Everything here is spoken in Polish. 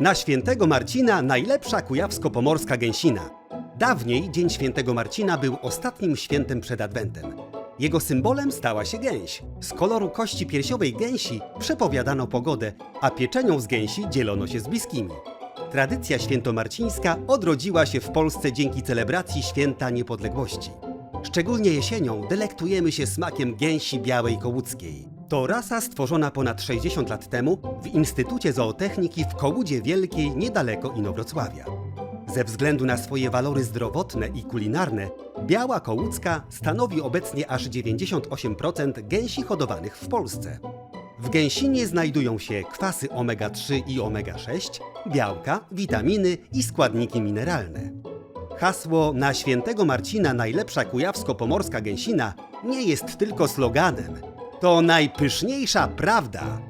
Na świętego Marcina najlepsza kujawsko-pomorska gęsina. Dawniej Dzień Świętego Marcina był ostatnim świętem przed Adwentem. Jego symbolem stała się gęś. Z koloru kości piersiowej gęsi przepowiadano pogodę, a pieczenią z gęsi dzielono się z bliskimi. Tradycja świętomarcińska odrodziła się w Polsce dzięki celebracji Święta Niepodległości. Szczególnie jesienią delektujemy się smakiem gęsi białej kołuckiej. To rasa stworzona ponad 60 lat temu w Instytucie Zootechniki w Kołudzie Wielkiej niedaleko Inowrocławia. Ze względu na swoje walory zdrowotne i kulinarne, biała kołucka stanowi obecnie aż 98% gęsi hodowanych w Polsce. W gęsinie znajdują się kwasy omega-3 i omega-6, białka, witaminy i składniki mineralne. Hasło na świętego Marcina najlepsza kujawsko-pomorska gęsina nie jest tylko sloganem. To najpyszniejsza prawda.